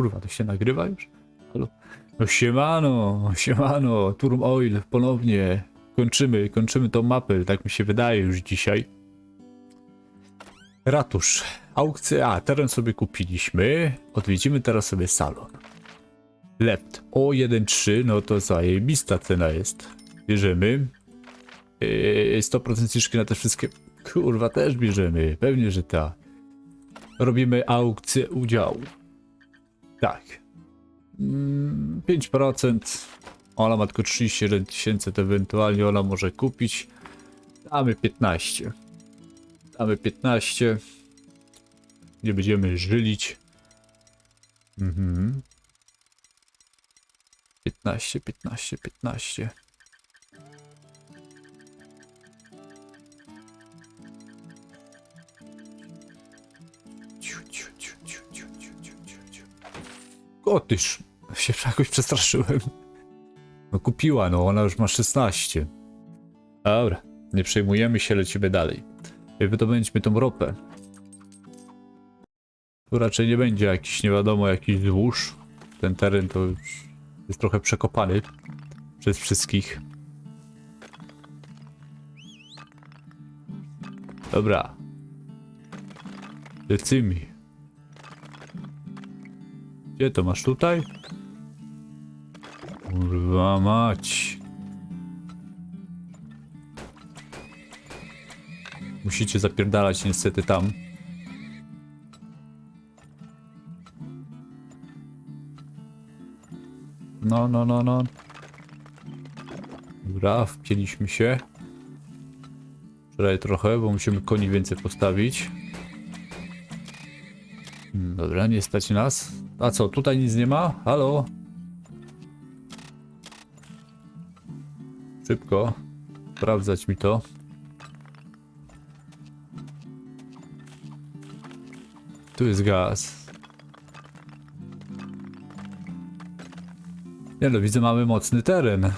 kurwa, to się nagrywa już? Halo? No siemano, siemano, Turm Oil ponownie. Kończymy, kończymy tą mapę, tak mi się wydaje już dzisiaj. Ratusz. Aukcję, a teren sobie kupiliśmy. Odwiedzimy teraz sobie salon. Left. O 1.3, no to zajebista cena jest. Bierzemy. Yy, 100% zniżki na te wszystkie. Kurwa, też bierzemy. Pewnie, że tak. Robimy aukcję udziału. Tak. Mm, 5%. Ona ma tylko 31 tysięcy, to ewentualnie ona może kupić. Damy 15. Damy 15. Nie będziemy żylić. Mhm. 15, 15, 15. O tyż, się jakoś przestraszyłem. No kupiła, no ona już ma 16. Dobra, nie przejmujemy się, lecimy dalej. Wydobędźmy tą ropę. Tu raczej nie będzie jakiś, nie wiadomo, jakiś złóż. Ten teren to już jest trochę przekopany przez wszystkich. Dobra. Lecimy. Gdzie to masz tutaj? Kurwa mać. Musicie zapierdalać niestety tam. No, no, no, no. Dobra, wpięliśmy się. Wczoraj trochę, bo musimy koni więcej postawić. Hmm, Dobra, nie stać nas. A co, tutaj nic nie ma? Halo? Szybko. Sprawdzać mi to. Tu jest gaz. Nie no, widzę, mamy mocny teren.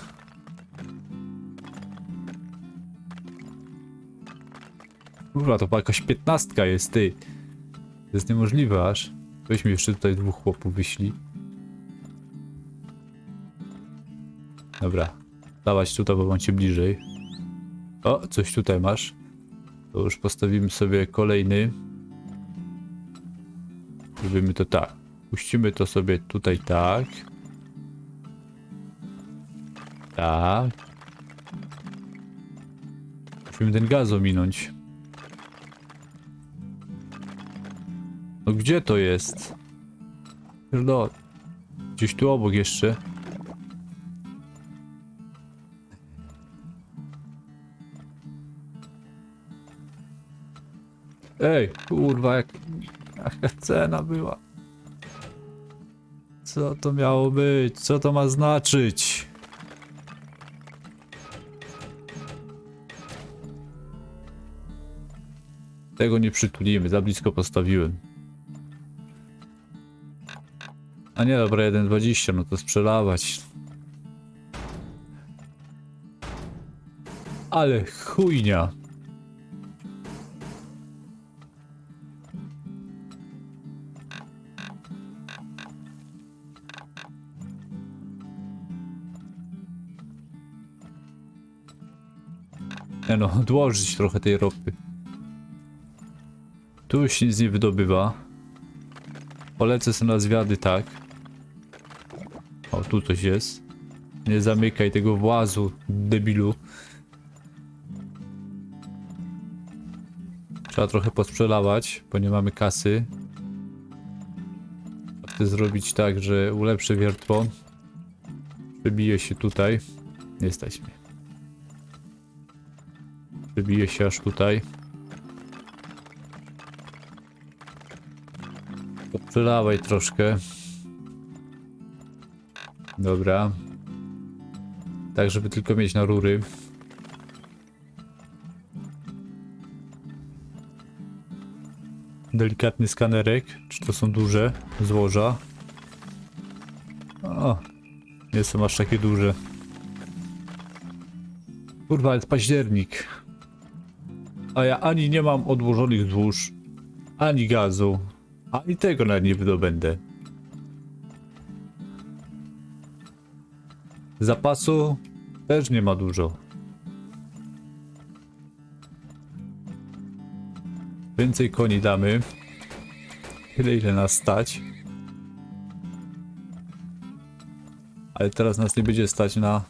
Kurwa, to jakaś piętnastka jest, ty. To jest niemożliwe aż. Weźmy jeszcze tutaj dwóch chłopów wyślij. Dobra. Dawać tutaj, bo macie bliżej. O, coś tutaj masz. To już postawimy sobie kolejny. Zrobimy to tak. Puścimy to sobie tutaj tak. Tak. Musimy ten gaz ominąć. No gdzie to jest? No, gdzieś tu obok jeszcze. Ej, kurwa, jak, jaka cena była. Co to miało być? Co to ma znaczyć? Tego nie przytulimy, za blisko postawiłem. A nie, dobra, 1,20, no to sprzedawać. Ale chujnia. Nie no, odłożyć trochę tej ropy. Tu się nic nie wydobywa. Polecę sobie na zwiady, tak. O, tu coś jest. Nie zamykaj tego włazu, debilu. Trzeba trochę posprzedawać, bo nie mamy kasy. Chcę zrobić tak, że ulepszę wiertło. Przebije się tutaj. Mnie. Przebije się aż tutaj. Przelawaj troszkę. Dobra. Tak, żeby tylko mieć na rury. Delikatny skanerek. Czy to są duże złoża? O, nie są aż takie duże. Kurwa, jest październik. A ja ani nie mam odłożonych złóż, ani gazu, ani tego nawet nie wydobędę. Zapasu też nie ma dużo. Więcej koni damy. Tyle ile nas stać. Ale teraz nas nie będzie stać na...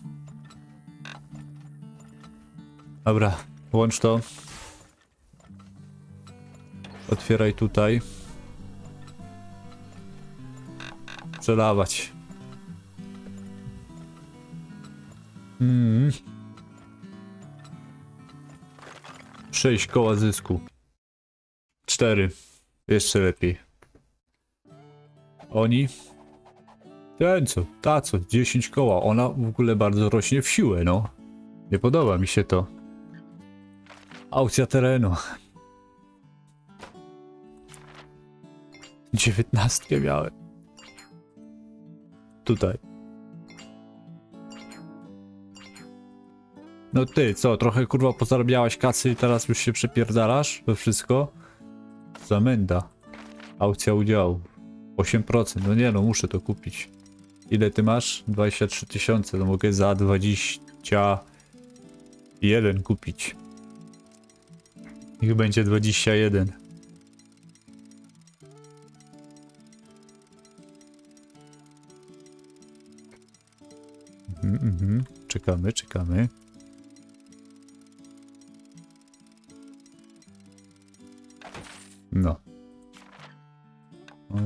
Dobra, łącz to. Otwieraj tutaj. Przelawać. Mm. Sześć koła zysku. Cztery. Jeszcze lepiej. Oni? Ten co? Ta co? 10 koła. Ona w ogóle bardzo rośnie w siłę, no. Nie podoba mi się to. Aukcja terenu. 19 miałem. Tutaj. No ty, co, trochę kurwa pozarabiałaś kasy i teraz już się przepierdalasz we wszystko? Zamenda. Aukcja udziału. 8%, no nie no, muszę to kupić. Ile ty masz? 23 tysiące, no mogę za 21 kupić. Niech będzie 21. Mhm, mhm. Czekamy, czekamy.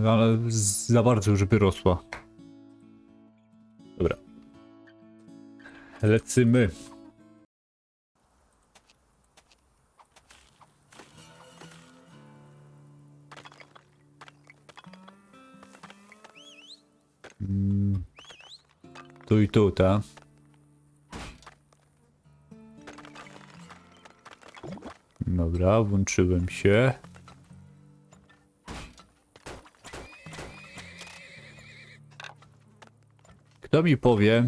No, Ale za bardzo już wyrosła. Dobra. Lecimy. Mm. Tu i tu, ta. Dobra, włączyłem się. Kto mi powie,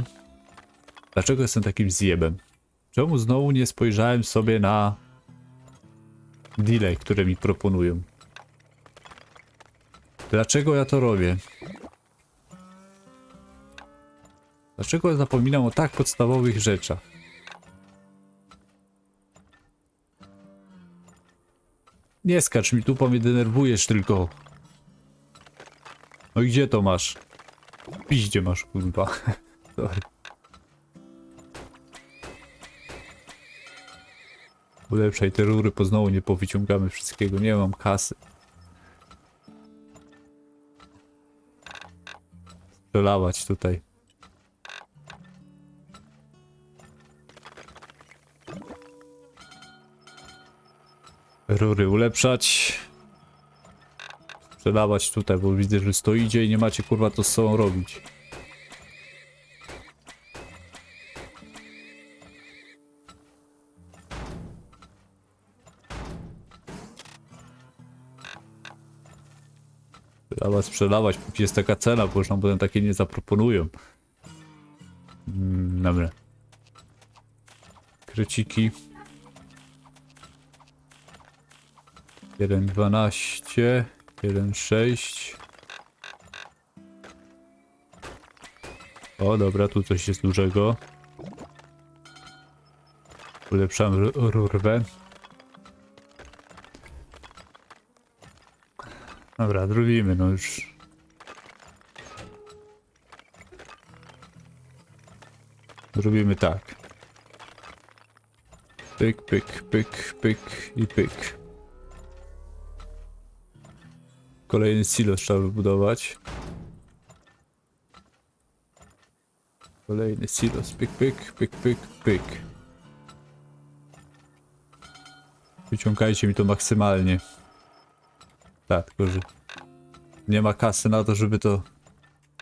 dlaczego jestem takim zjebem? Czemu znowu nie spojrzałem sobie na deale, które mi proponują? Dlaczego ja to robię? Dlaczego zapominam o tak podstawowych rzeczach? Nie skacz mi tu, bo mnie denerwujesz tylko. No i gdzie to masz? Piździe masz, kurwa. Sorry. Ulepszaj te rury, bo znowu nie powyciągamy wszystkiego. Nie mam kasy. Przelawać tutaj. Rury ulepszać. Przelawać tutaj, bo widzę, że stoicie i nie macie kurwa to z sobą robić. Sprzedawać, sprzedawać, póki jest taka cena, bo już nam potem takie nie zaproponują. Mm, dobra. Kryciki. 1.12, 1.6. O, dobra, tu coś jest dużego. Ulepszam ru- rurwę. Dobra, drobimy, no już. Zrobimy tak. Pyk, pyk, pyk, pyk i pyk. Kolejny silo trzeba wybudować. Kolejny silos. Pyk, pyk, pyk, pyk, pyk. Wyciągajcie mi to maksymalnie. Tak, tylko że nie ma kasy na to, żeby to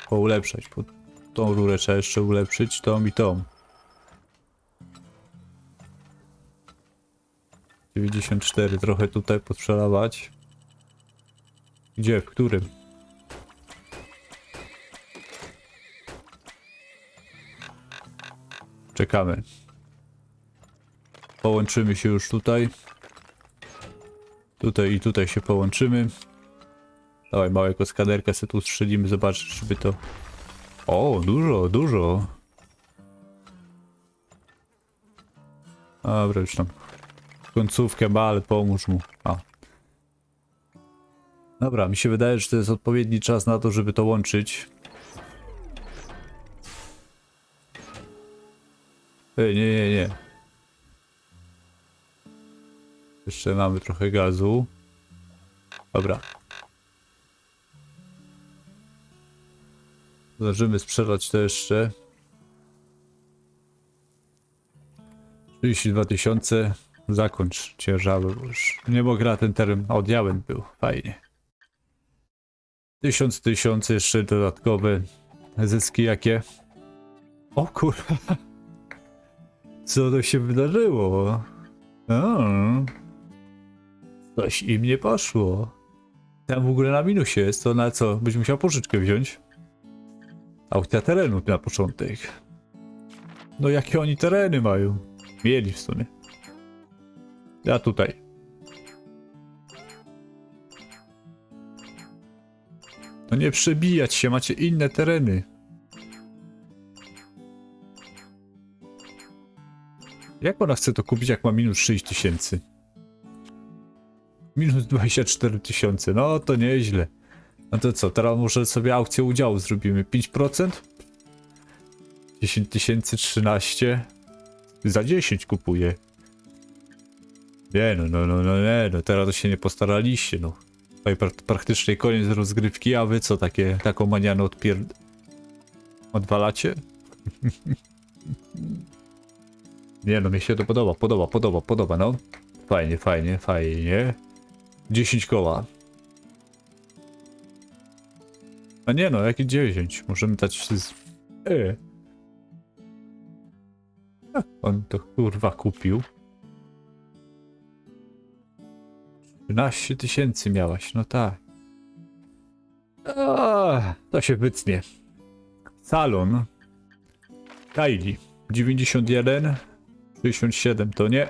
poulepszać. Bo tą rurę trzeba jeszcze ulepszyć, tą i tą. 94 trochę tutaj potrzebować. Gdzie? W którym? Czekamy. Połączymy się już tutaj. Tutaj i tutaj się połączymy. Dawaj, małego skanerka se tu strzelimy, zobaczysz, żeby to... O, dużo, dużo. Dobra, już tam końcówkę ma, ale pomóż mu. A, Dobra, mi się wydaje, że to jest odpowiedni czas na to, żeby to łączyć. Ej, nie, nie, nie. Jeszcze mamy trochę gazu. Dobra. Zdążymy sprzedać to jeszcze. 32 tysiące. Zakończ ciężały, bo już nie mogę na ten teren. O, diament był. Fajnie. Tysiąc, tysiące jeszcze dodatkowe zyski jakie. O kurwa. Co to się wydarzyło? Coś im nie poszło. Tam w ogóle na minusie jest, to na co? Byś musiał pożyczkę wziąć. Aukcja terenu na początek. No jakie oni tereny mają? Mieli w sumie. Ja tutaj. No nie przebijać się, macie inne tereny. Jak ona chce to kupić, jak ma minus 6 tysięcy? Minus 24 tysiące, no to nieźle. No to co, teraz może sobie aukcję udziału zrobimy. 5%? 10 tysięcy 13. Za 10 kupuję. Nie no, no, no, no, nie, no teraz to się nie postaraliście, no. Tutaj pra praktycznie koniec rozgrywki, a wy co, takie, taką manianę odpier... Odwalacie? nie no, mi się to podoba, podoba, podoba, podoba, no. Fajnie, fajnie, fajnie. 10 koła. A nie no, jakie 10? Możemy dać z... E. On to kurwa kupił? 13 tysięcy miałaś, no tak. To się wytnie. Salon. Kylie. 91. 67 to nie.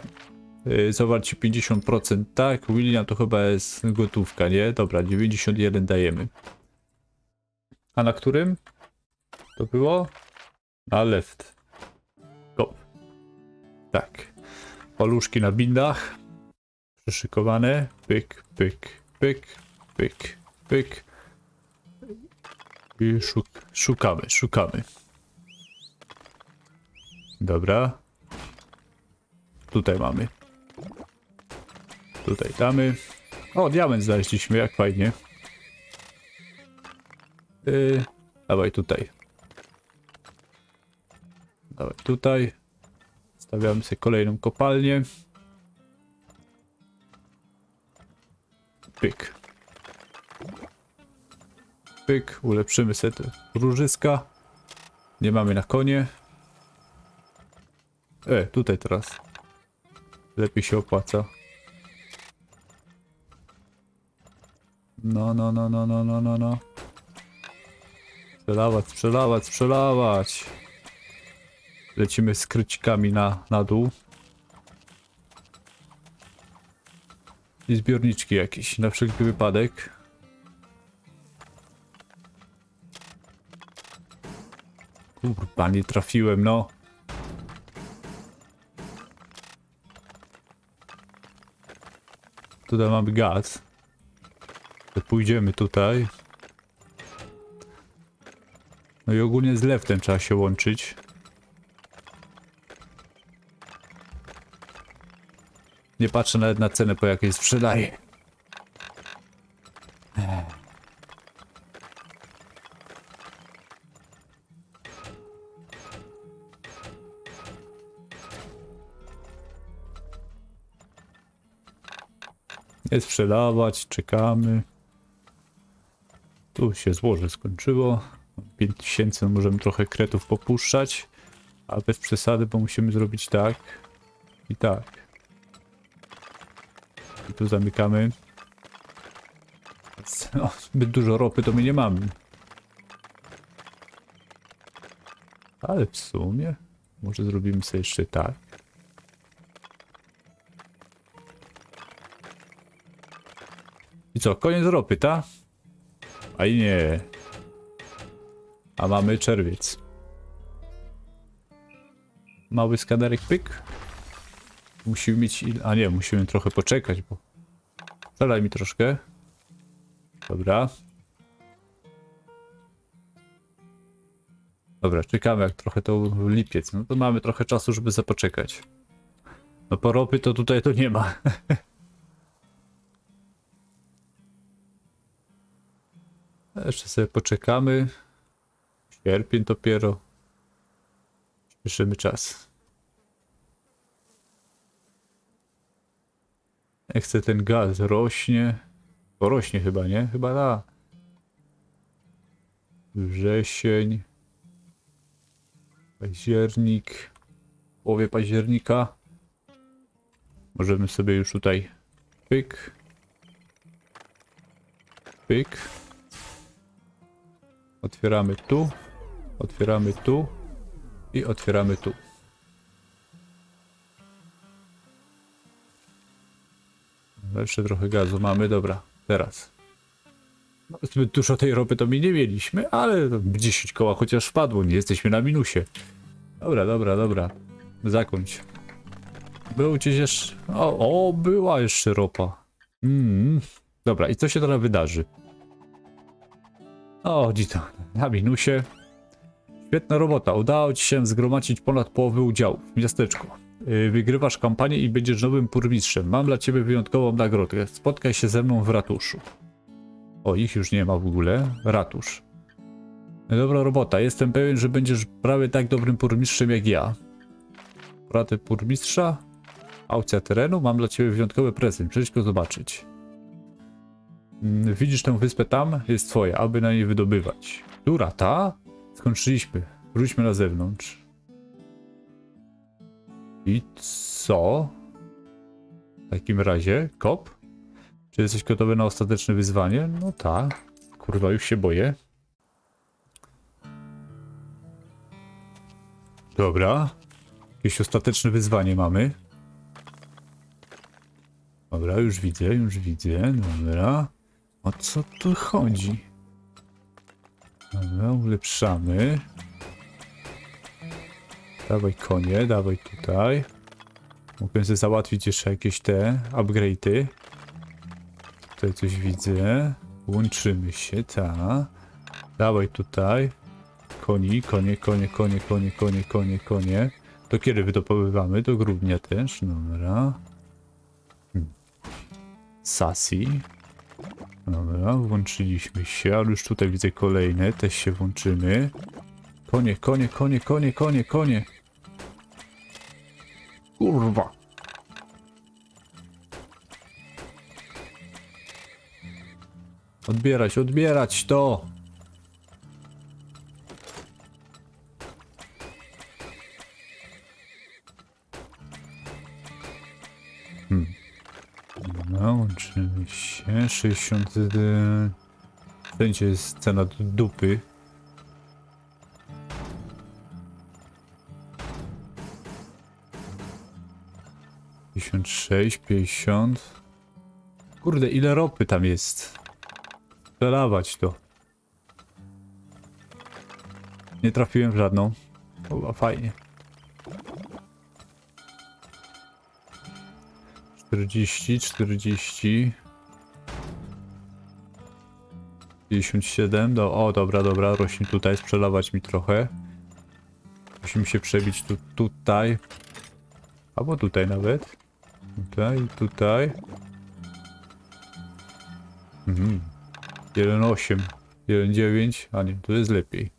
Yy, Zawarcie 50% tak. William to chyba jest gotówka, nie? Dobra, 91 dajemy. A na którym? To było? Na left. Go. Tak. Paluszki na bindach. Przyszykowane. Pyk, pyk, pyk, pyk, pyk. I szuk szukamy, szukamy. Dobra. Tutaj mamy. Tutaj damy. O, diament znaleźliśmy, jak fajnie. Yy, dawaj tutaj. Dawaj tutaj. Stawiamy sobie kolejną kopalnię. Pyk. Pyk, ulepszymy te różyska. Nie mamy na konie. E, tutaj teraz. Lepiej się opłaca. No, no, no, no, no, no, no, no. Sprzelawać, sprzelawać, sprzelawać. Lecimy z krycikami na, na dół. I zbiorniczki jakieś, na wszelki wypadek. Kurwa, nie trafiłem, no. Tutaj mamy gaz. Pójdziemy tutaj. No i ogólnie z leftem trzeba się łączyć. Nie patrzę nawet na cenę, po jakiej sprzedaję. Nie sprzedawać, czekamy. Tu się złoże skończyło. 5000 no możemy trochę kretów popuszczać, ale bez przesady, bo musimy zrobić tak i tak. Tu zamykamy. No, zbyt dużo ropy to my nie mamy. Ale w sumie może zrobimy sobie jeszcze tak. I co, koniec ropy, ta? A i nie. A mamy czerwiec. Mały skanerek pyk. Musimy mieć... A nie, musimy trochę poczekać, bo... Zalaj mi troszkę. Dobra. Dobra, czekamy jak trochę to lipiec. No to mamy trochę czasu, żeby zapoczekać. No po ropy to tutaj to nie ma. Jeszcze sobie poczekamy. Sierpień dopiero. Śpieszymy czas. Jak chce ten gaz rośnie. To rośnie chyba, nie? Chyba da. Wrzesień. Październik. W połowie października. Możemy sobie już tutaj pyk. Pyk. Otwieramy tu. Otwieramy tu. I otwieramy tu. Jeszcze trochę gazu mamy, dobra, teraz. No, zbyt dużo tej ropy to mi nie mieliśmy, ale 10 koła chociaż wpadło, nie jesteśmy na minusie. Dobra, dobra, dobra. Zakończ. Był gdzieś jeszcze... O, o, była jeszcze ropa. Mm. Dobra, i co się teraz wydarzy? O, Dito, na minusie. Świetna robota. Udało ci się zgromadzić ponad połowę udziałów w miasteczku. Yy, Wygrywasz kampanię i będziesz nowym burmistrzem. Mam dla ciebie wyjątkową nagrodę. Spotkaj się ze mną w ratuszu. O, ich już nie ma w ogóle. Ratusz. Dobra robota. Jestem pewien, że będziesz prawie tak dobrym burmistrzem jak ja. Radę burmistrza? Aukcja terenu? Mam dla ciebie wyjątkowy prezent. Przyjdź go zobaczyć. Mm, Widzisz tę wyspę tam? Jest twoja, aby na niej wydobywać. Która ta? Skończyliśmy. Wróćmy na zewnątrz. I co? W takim razie, kop? Czy jesteś gotowy na ostateczne wyzwanie? No tak. Kurwa, już się boję. Dobra. Jakieś ostateczne wyzwanie mamy. Dobra, już widzę, już widzę. Dobra. O co tu chodzi? Dobra, ulepszamy. Dawaj konie, dawaj tutaj. Mogę sobie załatwić jeszcze jakieś te upgrade'y. Tutaj coś widzę. Łączymy się, ta. Dawaj tutaj. Koni, konie, konie, konie, konie, konie, konie, konie. To kiedy wydopływamy? Do grudnia też. Dobra. Hmm. Sasi. Dobra, włączyliśmy się, ale już tutaj widzę kolejne, też się włączymy. Konie, konie, konie, konie, konie, konie. Kurwa. Odbierać, odbierać to. No, łączymy się. 60. y, Wszędzie jest cena dupy. Pięćdziesiąt sześć, pięćdziesiąt. Kurde, ile ropy tam jest? Przelawać to. Nie trafiłem w żadną. O, fajnie. 40, 40. 57, do, o dobra, dobra, rośnie tutaj, sprzelawać mi trochę. Musimy się przebić tu, tutaj. Albo tutaj nawet. Tutaj, tutaj. Mhm. 1,8, 1,9, a nie, tu jest lepiej.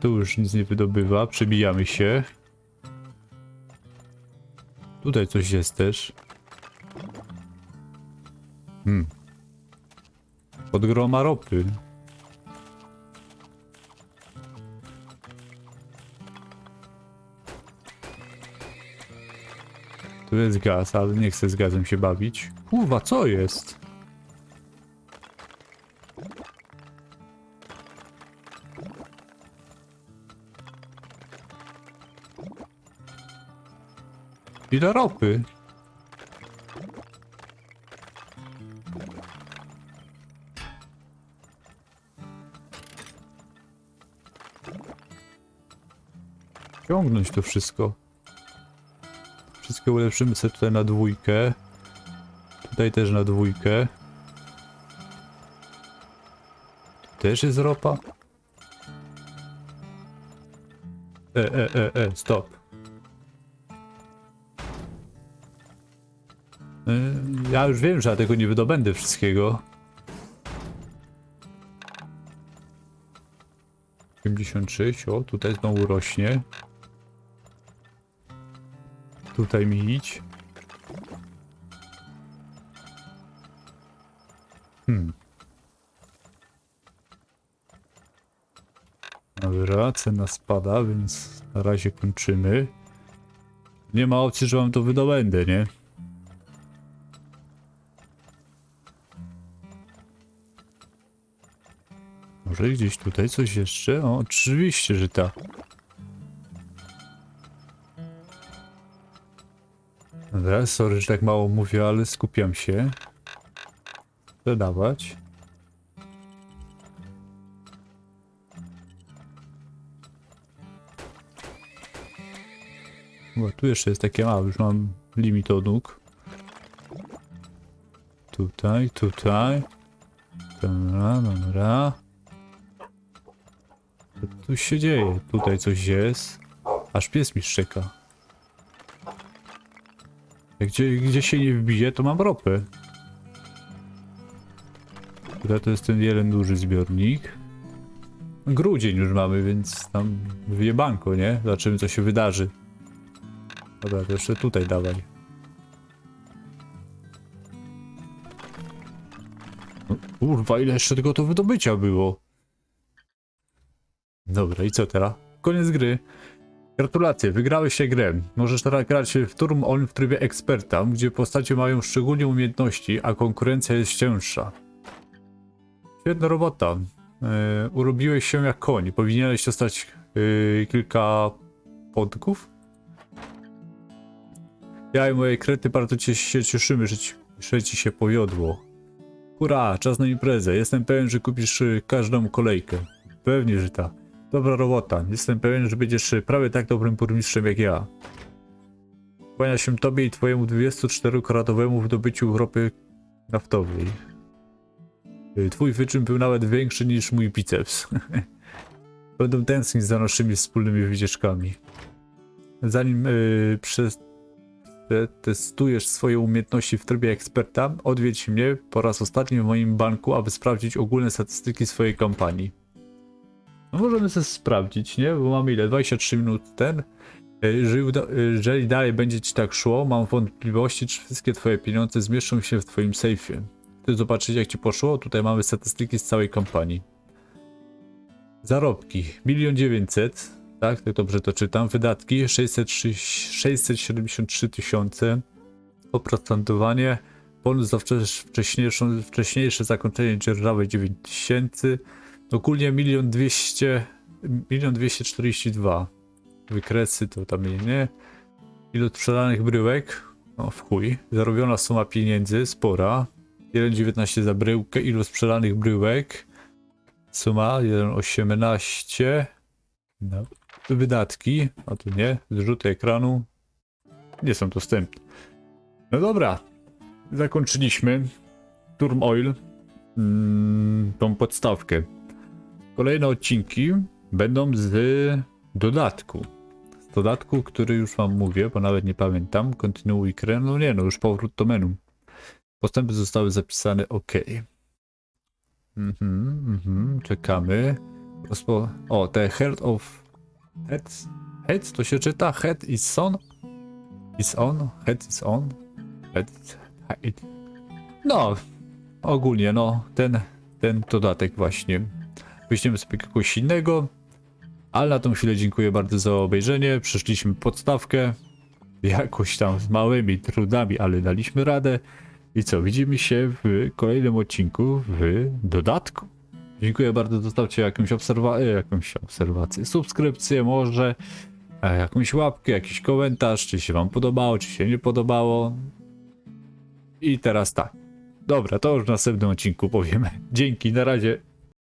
Tu już nic nie wydobywa, przebijamy się. Tutaj coś jest też. Hmm. Podgroma ropy. Tu jest gaz, ale nie chcę z gazem się bawić. Kurwa, co jest? Ile ropy? Ciągnąć to wszystko. Wszystkie ulepszymy sobie tutaj na dwójkę. Tutaj też na dwójkę. Też jest ropa. E, e, e, e, stop. Y, Ja już wiem, że ja tego nie wydobędę wszystkiego. 56, o tutaj znowu rośnie. Tutaj mi idź. Hmm. Dobra, cena spada, więc na razie kończymy. Nie ma opcji, że wam to wydobędę, nie? Może gdzieś tutaj coś jeszcze? O, oczywiście, że tak. Dobra, sorry, że tak mało mówię, ale skupiam się. Co dawać? Bo tu jeszcze jest takie małe, już mam limit od nóg. Tutaj, tutaj. Dobra, dobra. Co tu się dzieje? Tutaj coś jest. Aż pies mi szczeka. Gdzie, gdzie się nie wbije, to mam ropę. Tutaj to jest ten jeden duży zbiornik. Grudzień już mamy, więc tam wyjebanko, nie? Zobaczymy co się wydarzy. Dobra, to jeszcze tutaj dawaj. No, kurwa, ile jeszcze tego to wydobycia było? Dobra, i co teraz? Koniec gry. Gratulacje, wygrałeś się grę. Możesz teraz grać w Turm On w trybie eksperta, gdzie postacie mają szczególnie umiejętności, a konkurencja jest cięższa. Świetna robota. Yy, urobiłeś się jak koń. Powinieneś dostać yy, kilka podków? Ja i moje krety bardzo cię, się cieszymy, że ci, że ci się powiodło. Hurra, czas na imprezę. Jestem pewien, że kupisz y, każdą kolejkę. Pewnie, że tak. Dobra robota. Jestem pewien, że będziesz prawie tak dobrym burmistrzem jak ja. Kłania się tobie i twojemu 24-karatowemu wydobyciu ropy naftowej. Y, Twój wyczyn był nawet większy niż mój biceps. Będę tęsknić za naszymi wspólnymi wycieczkami. Zanim yy, przez testujesz swoje umiejętności w trybie eksperta, odwiedź mnie po raz ostatni w moim banku, aby sprawdzić ogólne statystyki swojej kampanii. Możemy sobie sprawdzić, nie? Bo mamy ile? 23 minut ten. E, e, jeżeli dalej będzie ci tak szło, mam wątpliwości, czy wszystkie twoje pieniądze zmieszczą się w twoim sejfie. Chcesz zobaczyć jak ci poszło? Tutaj mamy statystyki z całej kampanii. Zarobki 1 900 tak, tak dobrze to czytam. Wydatki 603 673 tysiące. Oprocentowanie. Bonus za wcześniejsze zakończenie dzierżawy 9 tysięcy. Ogólnie 1 200 1 242. Wykresy to tam nie. Ilu sprzedanych bryłek? No w chuj. Zarobiona suma pieniędzy, spora. 1,19 za bryłkę. Ilu sprzedanych bryłek? Suma 1,18. No. Wydatki, a tu nie, zrzuty ekranu nie są dostępne. No dobra, zakończyliśmy Turm Oil, mm, tą podstawkę. Kolejne odcinki będą z dodatku. Z dodatku, który już wam mówię, bo nawet nie pamiętam. Kontynuuj grę, no nie no, już powrót do menu. Postępy zostały zapisane ok. Mhm, mhm, czekamy. Rozpo... O, te Heart of Head, head to się czyta? Head is on? Is on? Head is on? Head, head. No, ogólnie no, ten, ten dodatek właśnie. Weźmiemy sobie kogoś innego. Ale na tą chwilę dziękuję bardzo za obejrzenie. Przeszliśmy podstawkę. Jakoś tam z małymi trudami, ale daliśmy radę. I co, widzimy się w kolejnym odcinku w dodatku. Dziękuję bardzo, zostawcie jakąś, obserwa- e, jakąś obserwację, subskrypcję może, e, jakąś łapkę, jakiś komentarz, czy się wam podobało, czy się nie podobało. I teraz tak. Dobra, to już w następnym odcinku powiemy. Dzięki, na razie.